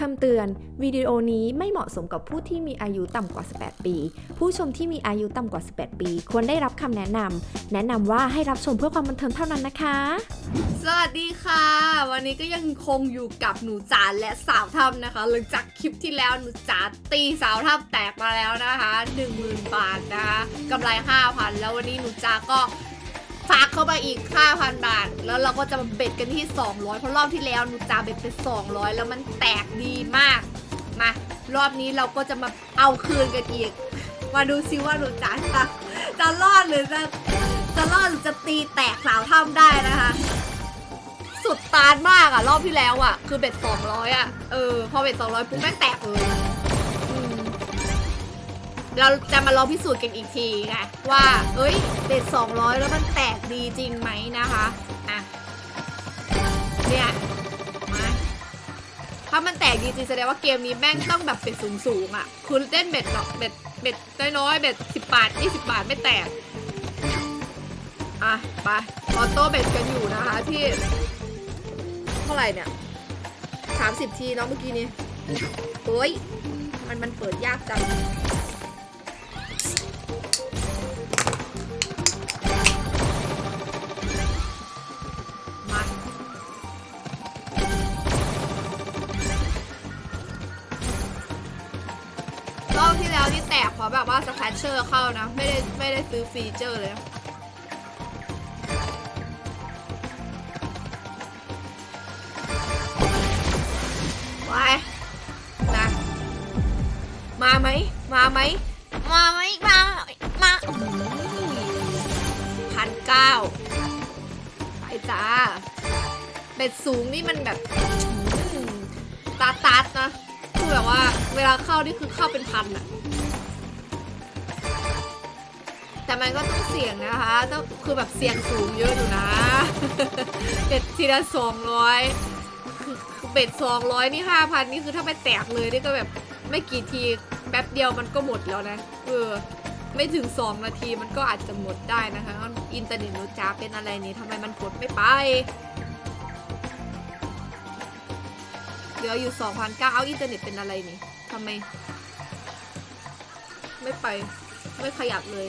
คำเตือน วิดีโอนี้ไม่เหมาะสมกับผู้ที่มีอายุต่ำกว่า 18 ปี ผู้ชมที่มีอายุต่ำกว่า 18 ปี ควรได้รับคำแนะนำแนะนำว่าให้รับชมเพื่อความบันเทิงเท่านั้นนะคะ สวัสดีค่ะ วันนี้ก็ยังคงอยู่กับหนูจ๋าและสาวถ้ำนะคะ หลังจากคลิปที่แล้วหนูจ๋าตีสาวถ้ำแตกมาแล้วนะคะ 10,000 บาทนะคะกำไร 5,000 แล้ววันนี้หนูจ๋าก็ ฝากเข้ามาอีก 5,000 บาท แล้วเราก็จะมาเบ็ดกันที่ 200 เพราะรอบที่แล้วหนูจ๋าเบ็ดไป 200 แล้วมันแตกดีมาก มารอบนี้เราก็จะมาเอาคืนกันอีก มาดูซิว่าหนูจ๋าจะจะรอดหรือจะจะรอดหรือจะตีแตกสาวถ้ำได้นะคะ สุดตานมากอะรอบที่แล้วอะคือเบ็ดสองร้อยอะเออพอเบ็ดสองร้อยปุ๊บแม่งแตกเลยอืม เราจะมาลองพิสูจน์กันอีกทีไงว่า เอ้ยเบ็ดสองร้อยแล้วมันแตกดีจริงไหมนะคะอะเนี่ยมาถ้ามันแตกดีจริงแสดงว่าเกมนี้แม่งต้องแบบเบ็ดสูงสูงๆอะคือเล่นเบ็ดเนาะเบ็ดเบ็ดน้อยๆเบ็ดสิบบาทยี่สิบบาทไม่แตกอะไปออโต้เบ็ดกันอยู่นะคะที่เท่าไหร่เนี่ยสามสิบทีเนาะเมื่อกี้นี้โอ้ยมันมันเปิดยากจัง ราะแบบว่าสแครชเชอร์เข้านะ ไม่ได้ไม่ได้ซื้อฟีเจอร์เลยนะไปนะมาไหมมาไหมมาไหมมามาพันเก้าไปจ้าเบ็ดสูงนี่มันแบบอืมตาตัดนะคือแบบว่าเวลาเข้านี่คือเข้าเป็นพันอะ แต่มันก็ต้องเสี่ยงนะคะต้องคือแบบเสี่ยงสูงเยอะอยู่นะเบ็ดทีละสองร้อยเบ็ดสองร้อยนี่ห้าพันนี่คือถ้าไปแตกเลยนี่ก็แบบไม่กี่ทีแป๊บเดียวมันก็หมดแล้วนะเออไม่ถึงสองนาทีมันก็อาจจะหมดได้นะคะอินเทอร์เน็ตหนูจ้าเป็นอะไรนี่ทำไมมันกดไม่ไปเหลืออยู่สองพันเก้าเอาอินเทอร์เน็ตเป็นอะไรนี่ทำไม ไม่ไป ไม่ขยับเลย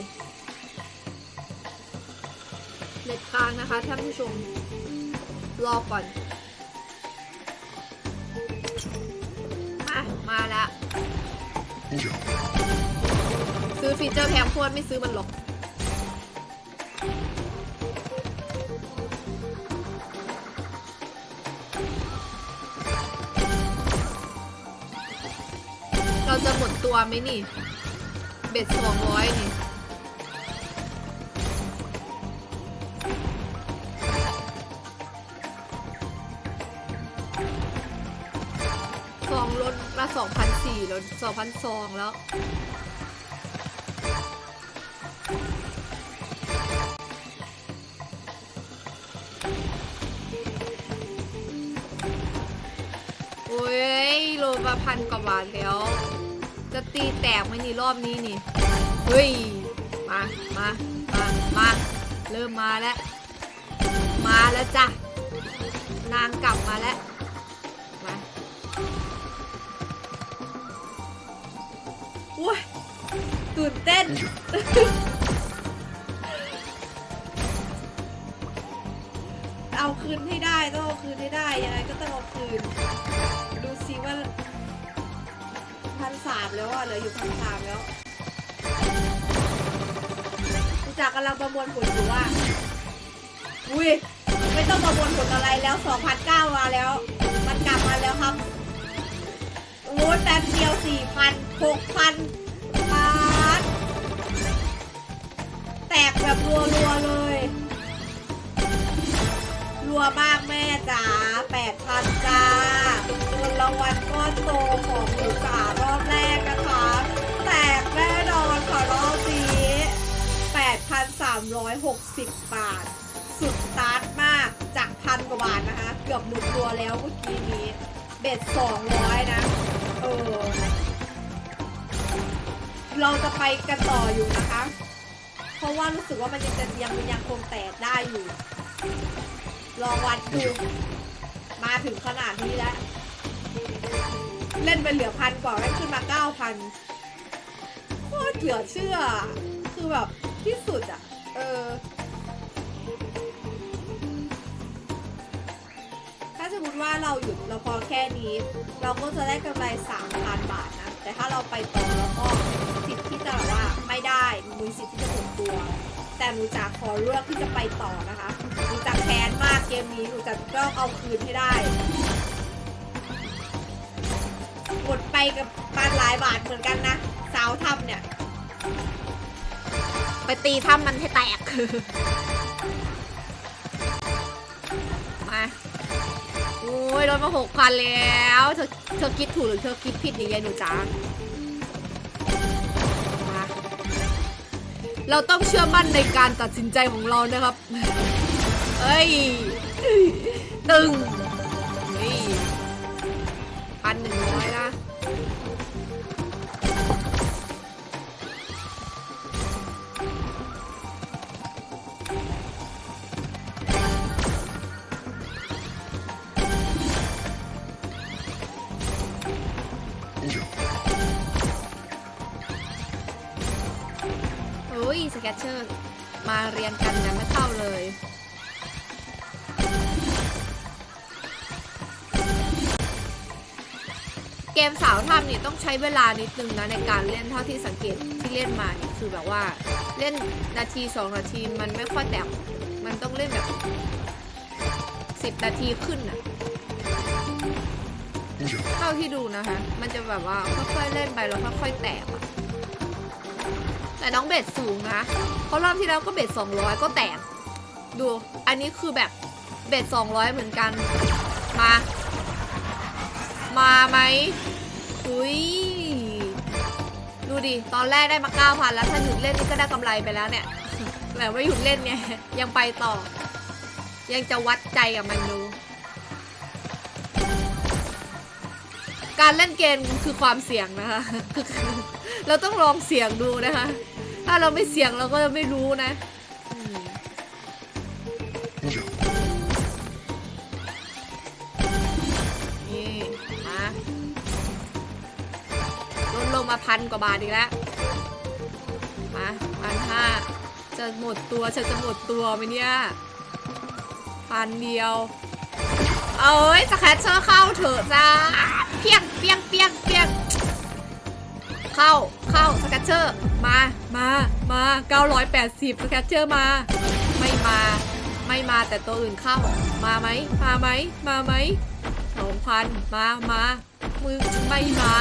เน็ตค้างนะคะท่านผู้ชม รอก่อน มามาแล้วซื้อฟีเจอร์แพงโคตรไม่ซื้อมันหรอกเราจะหมดตัวไหมนี่ เบ็ดสองร้อยนี่ มาสองพันสี่แล้วสองพันสองแล้ว โอ้ยโลมาพันกว่าบาทแล้ว จะตีแตกไหมนี่รอบนี้นี่ เฮ้ย มา มา มา มา เริ่มมาแล้ว มาแล้วจ้ะ นางกลับมาแล้วื่นเต้น เอาคืนให้ได้ต้องเอาคืนให้ได้ยังไงก็ต้องเอาคืน ดูซิว่าพันสามแล้วอะเหลืออยู่พันสามแล้วจากกำลังประมวลผลอยู่ว่า อุ้ย ไม่ต้องประมวลผลอะไรแล้ว2,009มาแล้ว มันกลับมาแล้วครับโอ้แป๊บเดียวสี่พันหกพัน แตกแบบรัวๆเลย รัวมากแม่จ๋าแปดพันจ้าเงินรางวัลก้อนโตของหนูจ๋ารอบแรกนะคะ แตกแน่นอนค่ะรอบนี้8,360บบาท สุดสตาร์ทมากจากพันกว่าบาทนะคะ เกือบหมดตัวแล้วเมื่อกี้นี้ เบ็ด200นะ เออ เราจะไปกันต่ออยู่นะคะ ราะว่ารู้สึกว่ามันยังจะยังยังคงแตกได้อยู่ ลองวัดดูมาถึงขนาดนี้แล้ว เล่นไปเหลือพันกว่าแม่งขึ้นมาเก้าพันโคตรเหลือเชื่อ คือแบบที่สุดอะ เออ ถ้าสมมติว่าเราหยุดเราพอแค่นี้ เราก็จะได้กำไรสามพันบาทนะ แต่ถ้าเราไปต่อเราก็สิทธิ์ที่จะแบบว่า ไม่ได้มีสิทธิ์ที่จะหมดตัว แต่หนูจะขอเลือกที่จะไปต่อนะคะหนูจะแค้นมากเกมนี้หนูจะต้องเอาคืนให้ได้หมดไปกับปานหลายบาทเหมือนกันนะสาวทำเนี่ย ไปตีถ้ำมันให้แตก มาโอ้ยโดนมาหกพันแล้ว เธอเธอคิดถูกหรือเธอคิดผิดอย่างเงี้ยหนูจ้า เราต้องเชื่อมั่นในการตัดสินใจของเรานะครับเอ้ย ตึงนี่พันหนึ่งร้อยนะเฮ้ยสเก็ตเชอร์มาเรียนกันยังไม่เข้าเลยเกมสาวทำนี่ต้องใช้เวลานิดนึงนะในการเล่นเท่าที่สังเกตที่เล่นมาเนี่ยคือแบบว่าเล่นนาทีสองนาทีมันไม่ค่อยแตกมันต้องเล่นแบบสิบนาทีขึ้นอะเท่าที่ดูนะคะ มันจะแบบว่าค่อยๆเล่นไปแล้วค่อยๆแตกอะ แต่น้องเบสสูงนะ เพราะรอบที่แล้วก็เบส200 ก็แตก ดู อันนี้คือแบบเบส200 เหมือนกัน มา มาไหมอุ้ย ดูดิ ตอนแรกได้มา 9,000 แล้วถ้าหยุดเล่นนี่ก็ได้กำไรไปแล้วเนี่ย แต่ไม่หยุดเล่นไง ยังไปต่อ ยังจะวัดใจกับมันดูการเล่นเกมคือความเสี่ยงนะคะ เราต้องลองเสี่ยงดูนะคะ ถ้าเราไม่เสี่ยงเราก็จะไม่รู้นะนี่มาลดลงมาพันกว่าบาทอีกแล้วมาพันห้าจะหมดตัวฉันจะหมดตัวไหมเนี่ยพันเดียวเอ้ยสแคชเชอร์เข้าเถอะจ้าเพียงเพียงเพียงเพียง เข้าเข้าสแคตเชอร์มามามา980สแคตเชอร์มา ไม่มา ไม่มาแต่ตัวอื่นเข้า มาไหมมาไหมมาไหมสองพันมามามือไม่มา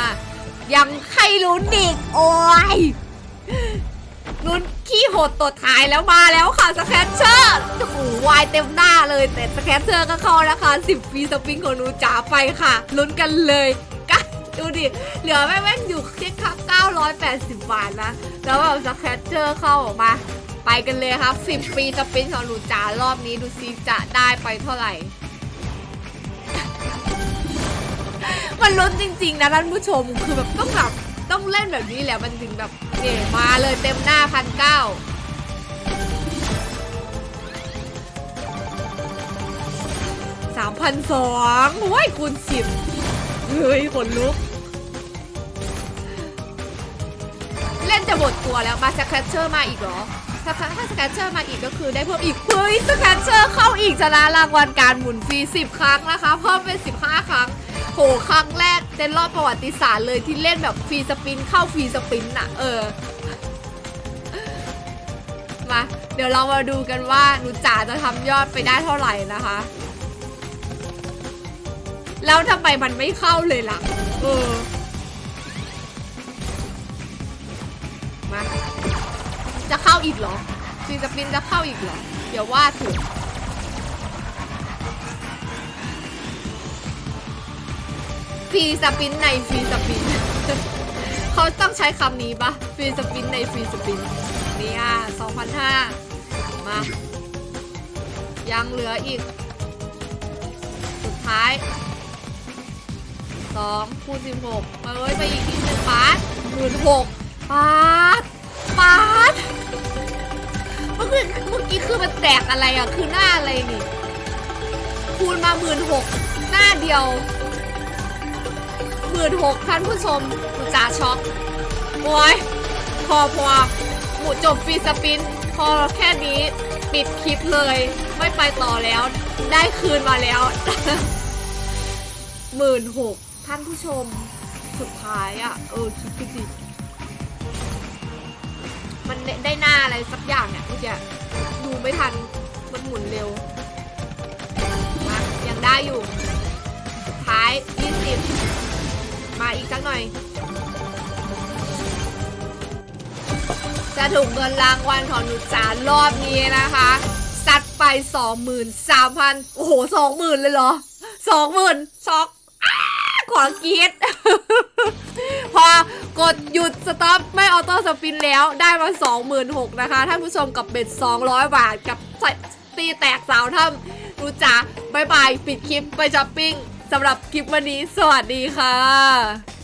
ยังให้ลุ้นอีกโอ้ยลุ้นขี้โหดตัวท้ายแล้วมาแล้วค่ะสแคตเชอร์โอ้โหวายเต็มหน้าเลยแต่สแคตเชอร์ก็เข้าแล้วค่ะ10ฟีสปริงของหนูจ๋าไปค่ะลุ้นกันเลยกะดูดิ เหลือแม่แม่งอยู่แค่ 980 บาทนะ แล้วแบบสแครเจอร์เข้าออกมา ไปกันเลยครับ 10ฟรีสปินของหนูจ๋ารอบนี้ดูซิจะได้ไปเท่าไหร่ มันลุ้นจริง ๆ นะท่านผู้ชมคือแบบต้องแบบต้องเล่นแบบนี้แหละมันถึงแบบเนี่ยมาเลยเต็มหน้าพันเก้าสามพันสองโอ้ยคูณสิบเฮ้ยขนลุก เล่นจะหมดตัวแล้วมาสแครชเชอร์มาอีกเหรอถ้าถ้าสแครชเชอร์มาอีกก็คือได้เพิ่มอีก เฮ้ยสแครชเชอร์เข้าอีกชนะรางวัลการหมุนฟรี 10 ครั้งนะคะเพิ่มเป็น 15 ครั้งโหครั้งแรกในรอบประวัติศาสตร์เลยที่เล่นแบบฟรีสปินเข้าฟรีสปินน่ะ เออมาเดี๋ยวเรามาดูกันว่าหนูจ๋าจะทำยอดไปได้เท่าไหร่นะคะ แล้วทำไมมันไม่เข้าเลยล่ะ เออ มา จะเข้าอีกเหรอฟีสปินจะเข้าอีกเหรอเดี๋ยวว่าถูกฟรีสปินในฟรีสปิน เขาต้องใช้คำนี้ปะฟรีสปินในฟรีสปินเนี่ย2,500มา ยังเหลืออีก สุดท้าย 2 คูณ 16 มาเอ้ยไปอีกนิดนึงปาร์ตหมื่นหก ปาร์ตปาร์ตเมื่อกี้เมื่อกี้คือมันแตกอะไรอะ คือหน้าอะไรนี่ คูณมาหมื่นหกหน้าเดียวหมื่นหกท่านผู้ชมหนูจ๋าช็อก โอ้ยพอพอหมูจบฟรีสปิน พอแค่นี้ปิดคลิปเลย ไม่ไปต่อแล้ว ได้คืนมาแล้วหมื่นหกท่านผู้ชม สุดท้ายอะ่ะ เออ คิดดูดิ มันได้หน้าอะไรสักอย่างเนี่ยเมื่อกี้ดูไม่ทันมันหมุนเร็วมายังได้อยู่สุดท้าย 20 มาอีกสักหน่อย จะถูกเงินรางวัลของหนูจานรอบนี้นะคะซัดไป 23,000 โอ้โห 20,000 เลยเหรอ 20,000ช็อกอ้าขอกีด พอกดหยุดสต็อปไม่ออโต้สปินแล้วได้มา 26,000นะคะท่านผู้ชมกับเบ็ด 200 บาทกับสตีแตกสาวถ้ำรู้จักบายบาย ปิดคลิปไปช้อปปิ้งสำหรับคลิปวันนี้ สวัสดีค่ะ